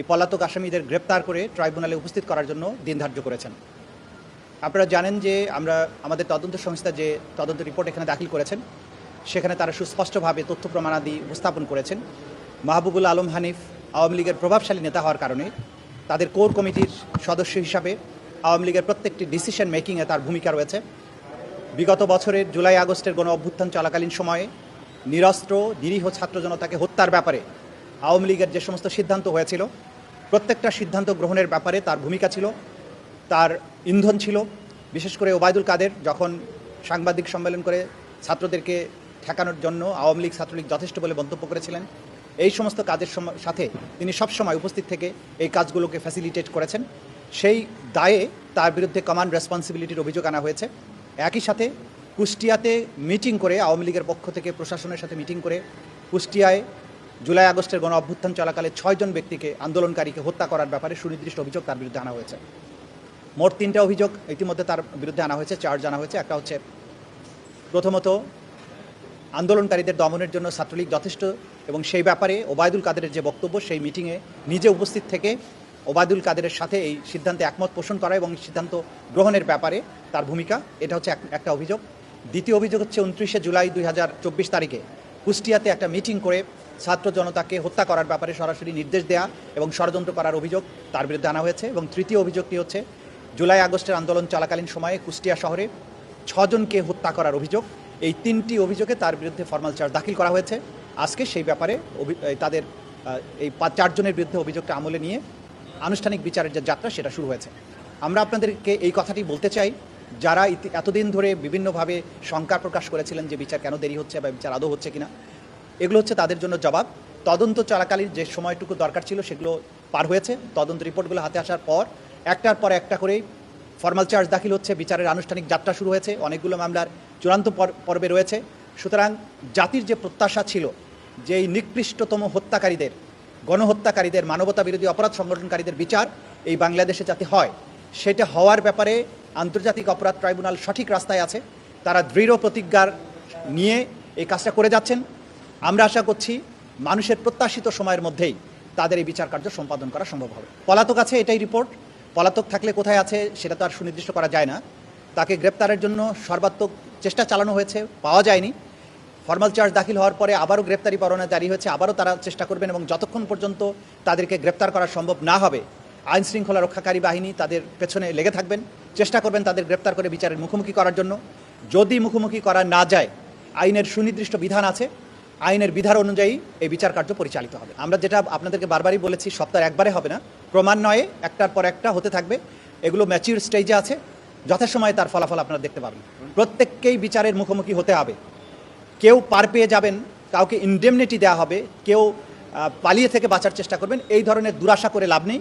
এই পলাতক আসামিদের গ্রেপ্তার করে ট্রাইব্যুনালে উপস্থিত করার জন্য দিন ধার্য করেছেন। আপনারা জানেন যে আমরা, আমাদের তদন্ত সংস্থা যে তদন্ত রিপোর্ট এখানে দাখিল করেছেন, সেখানে তারা সুস্পষ্টভাবে তথ্য প্রমাণাদি উপস্থাপন করেছেন। মাহবুবুল আলম হানিফ আওয়ামী লীগের প্রভাবশালী নেতা হওয়ার কারণে তাদের কোর কমিটির সদস্য হিসাবে আওয়ামী লীগের প্রত্যেকটি ডিসিশন মেকিংয়ে তার ভূমিকা রয়েছে। বিগত বছরের জুলাই আগস্টের গণ অভ্যুত্থান চলাকালীন সময়ে নিরস্ত্র, নিরীহ ছাত্র জনতাকে হত্যার ব্যাপারে আওয়ামী লীগের যে সমস্ত সিদ্ধান্ত হয়েছিল প্রত্যেকটা সিদ্ধান্ত গ্রহণের ব্যাপারে তার ভূমিকা ছিল, তার ইন্ধন ছিল। বিশেষ করে ওবায়দুল কাদের যখন সাংবাদিক সম্মেলন করে ছাত্রদেরকে ঠেকানোর জন্য আওয়ামী লীগ ছাত্রলীগ যথেষ্ট বলে মন্তব্য করেছিলেন, এই সমস্ত কাজের সাথে তিনি সবসময় উপস্থিত থেকে এই কাজগুলোকে ফ্যাসিলিটেট করেছেন। সেই দায়ে তার বিরুদ্ধে কমান্ড রেসপন্সিবিলিটির অভিযোগ আনা হয়েছে। একই সাথে কুষ্টিয়াতে মিটিং করে আওয়ামী লীগের পক্ষ থেকে প্রশাসনের সাথে মিটিং করে কুষ্টিয়ায় জুলাই আগস্টের গণ অভ্যুত্থান চলাকালে ছয়জন ব্যক্তিকে আন্দোলনকারীকে হত্যা করার ব্যাপারে সুনির্দিষ্ট অভিযোগ তার বিরুদ্ধে আনা হয়েছে। মোট তিনটা অভিযোগ ইতিমধ্যে তার বিরুদ্ধে আনা হয়েছে, চার্জ আনা হয়েছে। একটা হচ্ছে, প্রথমত, আন্দোলনকারীদের দমনের জন্য ছাত্রলীগ যথেষ্ট এবং সেই ব্যাপারে ওবায়দুল কাদেরের যে বক্তব্য, সেই মিটিংয়ে নিজে উপস্থিত থেকে ওবায়দুল কাদেরের সাথে এই সিদ্ধান্তে একমত পোষণ করা এবং সিদ্ধান্ত গ্রহণের ব্যাপারে তার ভূমিকা, এটা হচ্ছে এক- একটা অভিযোগ। দ্বিতীয় অভিযোগ হচ্ছে, উনত্রিশে জুলাই দুই হাজার চব্বিশ তারিখে কুষ্টিয়াতে একটা মিটিং করে ছাত্র জনতাকে হত্যা করার ব্যাপারে সরাসরি নির্দেশ দেয়া এবং ষড়যন্ত্র করার অভিযোগ তার বিরুদ্ধে আনা হয়েছে এবং তৃতীয় অভিযোগটি হচ্ছে, জুলাই আগস্টের আন্দোলন চলাকালীন সময়ে কুষ্টিয়া শহরে ছজনকে হত্যা করার অভিযোগ। এই তিনটি অভিযোগে তার বিরুদ্ধে ফর্মাল চার্জ দাখিল করা হয়েছে। আজকে সেই ব্যাপারে তাদের এই পাঁচ চারজনের বিরুদ্ধে অভিযোগটা আমলে নিয়ে আনুষ্ঠানিক বিচারের যে যাত্রা সেটা শুরু হয়েছে। আমরা আপনাদেরকে এই কথাটি বলতে চাই, যারা এতদিন ধরে বিভিন্নভাবে শঙ্কা প্রকাশ করেছিলেন যে বিচার কেন দেরি হচ্ছে বা বিচার আদৌ হচ্ছে কিনা এগুলো হচ্ছে তাদের জন্য জবাব। তদন্ত চলাকালীন যে সময়টুকু দরকার ছিল সেগুলো পার হয়েছে। তদন্ত রিপোর্টগুলো হাতে আসার পর, একটার পর একটা করেই ফর্মাল চার্জ দাখিল হচ্ছে, বিচারের আনুষ্ঠানিক যাত্রা শুরু হয়েছে, অনেকগুলো মামলার চূড়ান্ত পর- পর্বে রয়েছে। সুতরাং জাতির যে প্রত্যাশা ছিল যে এই নিকৃষ্টতম হত্যাকারীদের, গণহত্যাকারীদের মানবতা বিরোধী অপরাধ সংগঠনকারীদের বিচার এই বাংলাদেশে যাতে হয়, সেটা হওয়ার ব্যাপারে আন্তর্জাতিক অপরাধ ট্রাইব্যুনাল সঠিক রাস্তায় আছে। তারা দৃঢ় প্রতিজ্ঞার নিয়ে এই কাজটা করে যাচ্ছেন। আমরা আশা করছি মানুষের প্রত্যাশিত সময়ের মধ্যেই তাদের এই বিচার কার্য সম্পাদন করা সম্ভব হবে। পলাতক আছে এটাই রিপোর্ট পলাতক থাকলে কোথায় আছে সেটা তো আর সুনির্দিষ্ট করা যায় না। তাকে গ্রেপ্তারের জন্য সর্বাত্মক চেষ্টা চালানো হয়েছে, পাওয়া যায়নি। ফর্মাল চার্জ দাখিল হওয়ার পরে আবারও গ্রেপ্তারি পরোয়ানা জারি হয়েছে, আবারও তারা চেষ্টা করবেন এবং যতক্ষণ পর্যন্ত তাদেরকে গ্রেপ্তার করা সম্ভব না হবে, আইন শৃঙ্খলা রক্ষাকারী বাহিনী তাদের পেছনে লেগে থাকবেন। চেষ্টা করবেন তাদের গ্রেপ্তার করে বিচারের মুখোমুখি করার জন্য। যদি মুখোমুখি করা না যায়, আইনের সুনির্দিষ্ট বিধান আছে আইনের বিধান অনুযায়ী এই বিচার কার্য পরিচালিত হবে। আমরা যেটা আপনাদেরকে বারবারই বলেছি সপ্তাহে একবারে হবে না। ক্রমান্বয়ে একটার পর একটা হতে থাকবে। এগুলো ম্যাচিউর স্টেজে আছে। যথাসময়ে তার ফলাফল আপনারা দেখতে পাবেন। প্রত্যেককেই বিচারের মুখোমুখি হতে হবে। কেউ পার পেয়ে যাবেন, কাউকে ইনডেমনিটি দেওয়া হবে, কেউ পালিয়ে থেকে বাঁচার চেষ্টা করবেন, এই ধরনের দুরাশা করে লাভ নেই।